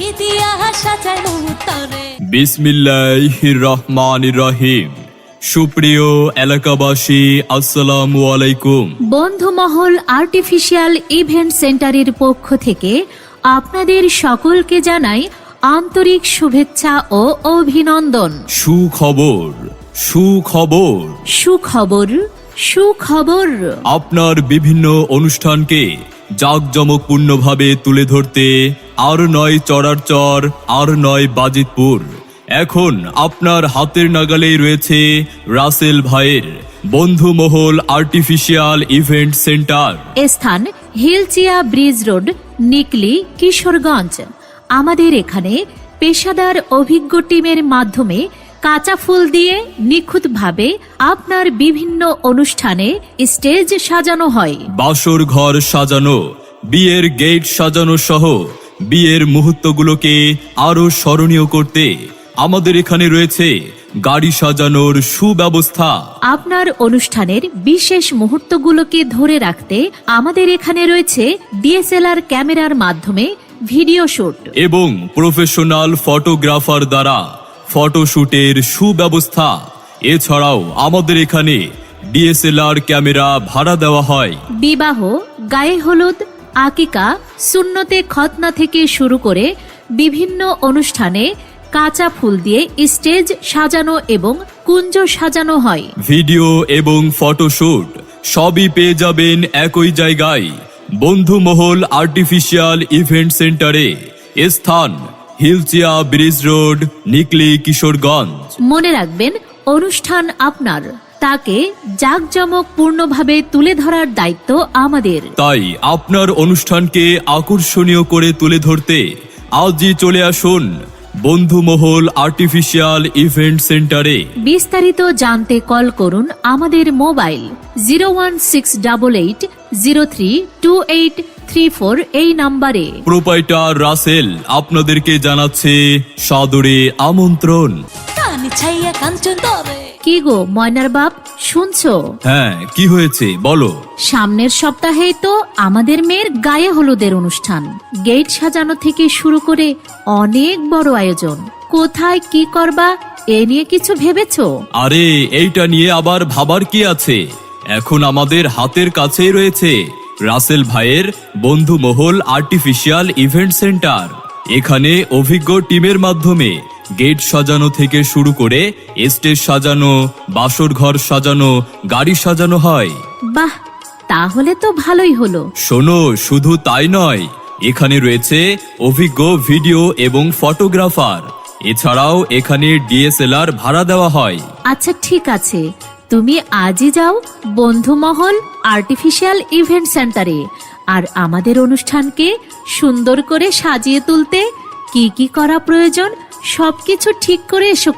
ইতিহাস বিসমিল্লাহির রহমান রহিম সুপ্রিয় এলাকাবাসী আসসালামু আলাইকুম। বন্ধুমহল আর্টিফিশিয়াল ইভেন্ট সেন্টারের পক্ষ থেকে আপনাদের সকলকে জানাই আন্তরিক শুভেচ্ছা ও অভিনন্দন। সুখবর সুখবর। সুখবর সুখবর। আপনার বিভিন্ন অনুষ্ঠানকে জাঁকজমকপূর্ণভাবে তুলে ধরতে আর নয় চড়ার চর আর নয় বাজিতপুর। এখন আপনার হাতের নাগালেই রয়েছে রাসেল ভাইয়ের বন্ধুমহল আর্টিফিশিয়াল ইভেন্ট সেন্টার। স্থান হিলচিয়া ব্রিজ রোড নিকলি কিশোরগঞ্জ। আমাদের এখানে পেশাদার অভিজ্ঞ টিমের মাধ্যমে কাঁচা ফুল দিয়ে নিখুঁতভাবে আপনার বিভিন্ন অনুষ্ঠানে স্টেজ সাজানো হয়। বাসর ঘর সাজানো বিয়ের গেট সাজানো সহ বিয়ের মুহূর্তগুলোকে আরও স্মরণীয় করতে আমাদের এখানে রয়েছে গাড়ি সাজানোর সুব্যবস্থা। আপনার অনুষ্ঠানের বিশেষ মুহূর্তগুলোকে ধরে রাখতে আমাদের এখানে রয়েছে ডিএসএলআর ক্যামেরার মাধ্যমে ভিডিও শুট। এবং প্রফেশনাল ফটোগ্রাফার দ্বারা ফটোশুটের সুব্যবস্থা। এছাড়াও আমাদের এখানে ডিএসএলআর ক্যামেরা ভাড়া দেওয়া হয়। বিবাহ গায়ে হলুদ আকিকা সুন্নতে খতনা থেকে শুরু করে বিভিন্ন অনুষ্ঠানে কাঁচা ফুল দিয়ে স্টেজ সাজানো এবং কুঞ্জ সাজানো হয়। ভিডিও এবং ফটোশুট সবই পেয়ে যাবেন একই জায়গায়। বন্ধুমহল আর্টিফিশিয়াল ইভেন্ট সেন্টারে। স্থান হিলচিয়া ব্রিজ রোড নিকলি কিশোরগঞ্জ। মনে রাখবেন অনুষ্ঠান আপনার। তাকে জাঁকজমক পূর্ণভাবে তুলে ধরার দায়িত্ব আমাদের। তাই আপনার অনুষ্ঠানকে আকর্ষণীয় করে তুলে ধরতে আজই চলে আসুন বন্ধুমহল আর্টিফিশিয়াল ইভেন্ট সেন্টারে। বিস্তারিত জানতে কল করুন আমাদের mobile zero one six double eight zero three two eight three four এই নাম্বারে। প্রোপাইটার রাসেল আপনাদেরকে জানাচ্ছে সাদরে আমন্ত্রণ। ছাইয়া কাঞ্চন তরে কি গো ময়নার বাপ? শুনছো? হ্যাঁ কি হয়েছে? বলো। সামনের সপ্তাহেই তো আমাদের মেয়ের গায়ে হলুদের অনুষ্ঠান। গেট সাজানো থেকে শুরু করে অনেক বড় আয়োজন। কোথায় কি করবা এ নিয়ে কিছু ভেবেছো? আরে এইটা নিয়ে আবার ভাবার কি আছে? এখন আমাদের হাতের কাছেই রয়েছে রাসেল ভাইয়ের বন্ধু মহল আর্টিফিশিয়াল ইভেন্ট সেন্টার। এখানে অভিজ্ঞ টিমের মাধ্যমে গেট সাজানো থেকে শুরু করে স্টেজ সাজানো বাসর ঘর সাজানো গাড়ি সাজানো হয়। বাহ তাহলে তো ভালোই হলো। শোনো শুধু তাই নয় এখানে রয়েছে অভিজ্ঞ ভিডিও এবং ফটোগ্রাফার। এছাড়াও এখানে ডিএসএলআর ভাড়া দেওয়া হয়। আচ্ছা ঠিক আছে। তুমি আজই যাও বন্ধুমহল আর্টিফিশিয়াল ইভেন্ট সেন্টারে আর আমাদের অনুষ্ঠানকে সুন্দর করে সাজিয়ে তুলতে কি কি করা প্রয়োজন সবকিছু ঠিক করে এসো